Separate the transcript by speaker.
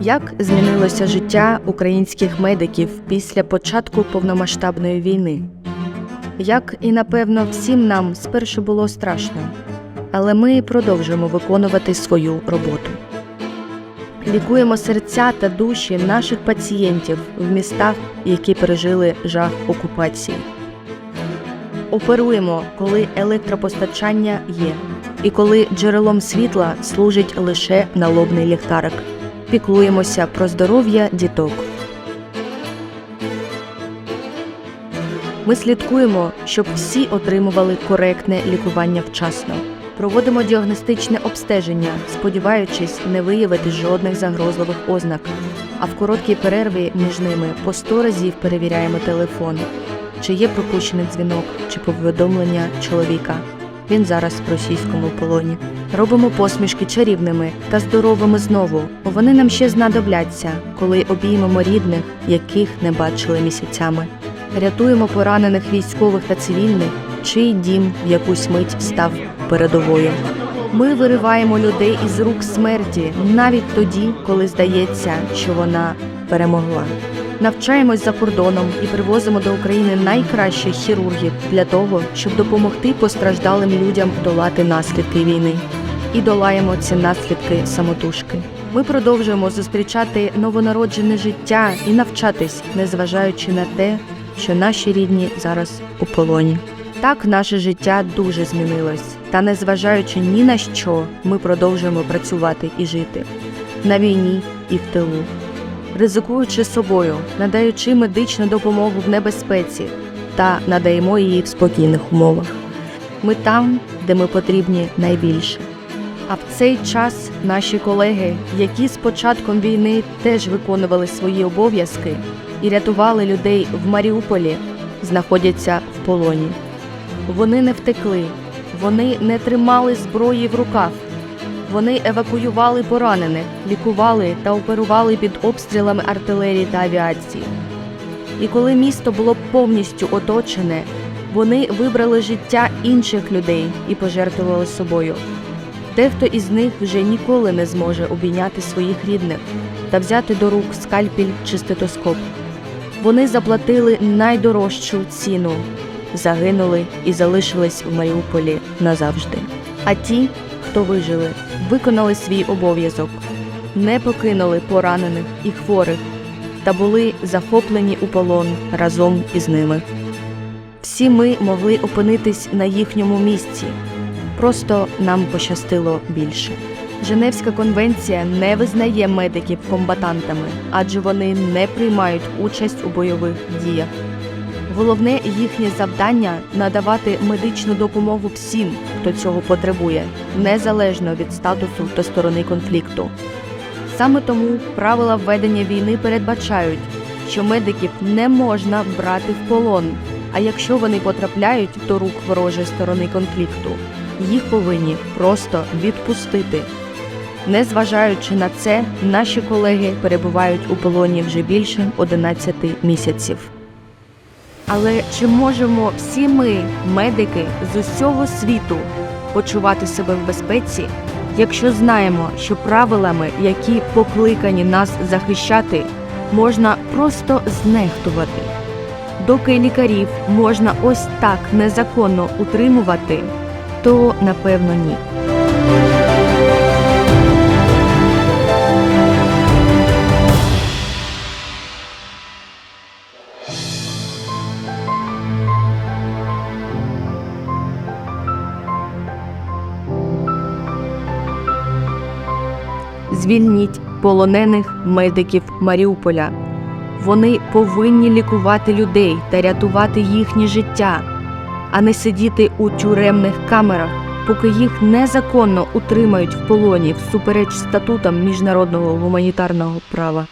Speaker 1: Як змінилося життя українських медиків після початку повномасштабної війни? Як і напевно всім нам спершу було страшно, але ми продовжуємо виконувати свою роботу. Лікуємо серця та душі наших пацієнтів в містах, які пережили жах окупації. Оперуємо, коли електропостачання є, і коли джерелом світла служить лише налобний ліхтарик. Піклуємося про здоров'я діток. Ми слідкуємо, щоб всі отримували коректне лікування вчасно. Проводимо діагностичне обстеження, сподіваючись не виявити жодних загрозливих ознак. А в короткій перерві між ними по сто разів перевіряємо телефон, чи є пропущений дзвінок, чи повідомлення чоловіка. Він зараз в російському полоні. Робимо посмішки чарівними та здоровими знову. Вони нам ще знадобляться, коли обіймемо рідних, яких не бачили місяцями. Рятуємо поранених військових та цивільних, чий дім в якусь мить став передовою. Ми вириваємо людей із рук смерті навіть тоді, коли здається, що вона перемогла. Навчаємось за кордоном і привозимо до України найкращих хірургів для того, щоб допомогти постраждалим людям долати наслідки війни. І долаємо ці наслідки самотужки. Ми продовжуємо зустрічати новонароджене життя і навчатись, незважаючи на те, що наші рідні зараз у полоні. Так наше життя дуже змінилось, та незважаючи ні на що, ми продовжуємо працювати і жити на війні і в тилу, ризикуючи собою, надаючи медичну допомогу в небезпеці та надаємо її в спокійних умовах. Ми там, де ми потрібні найбільше. А в цей час наші колеги, які з початком війни теж виконували свої обов'язки і рятували людей в Маріуполі, знаходяться в полоні. Вони не втекли, вони не тримали зброї в руках. Вони евакуювали поранених, лікували та оперували під обстрілами артилерії та авіації. І коли місто було повністю оточене, вони вибрали життя інших людей і пожертвували собою. Дехто із них вже ніколи не зможе обійняти своїх рідних та взяти до рук скальпель чи стетоскоп. Вони заплатили найдорожчу ціну, загинули і залишились в Маріуполі назавжди. А ті, хто вижили, виконали свій обов'язок, не покинули поранених і хворих та були захоплені у полон разом із ними. Всі ми могли опинитись на їхньому місці, просто нам пощастило більше. Женевська конвенція не визнає медиків комбатантами, адже вони не приймають участь у бойових діях. Головне їхнє завдання надавати медичну допомогу всім, хто цього потребує, незалежно від статусу та сторони конфлікту. Саме тому правила введення війни передбачають, що медиків не можна брати в полон, а якщо вони потрапляють до рук ворожої сторони конфлікту, їх повинні просто відпустити. Незважаючи на це, наші колеги перебувають у полоні вже більше 11 місяців. Але чи можемо всі ми, медики з усього світу, почувати себе в безпеці, якщо знаємо, що правилами, які покликані нас захищати, можна просто знехтувати? Доки лікарів можна ось так незаконно утримувати, то напевно ні. Звільніть полонених медиків Маріуполя. Вони повинні лікувати людей та рятувати їхнє життя, а не сидіти у тюремних камерах, поки їх незаконно утримають в полоні всупереч статутам міжнародного гуманітарного права.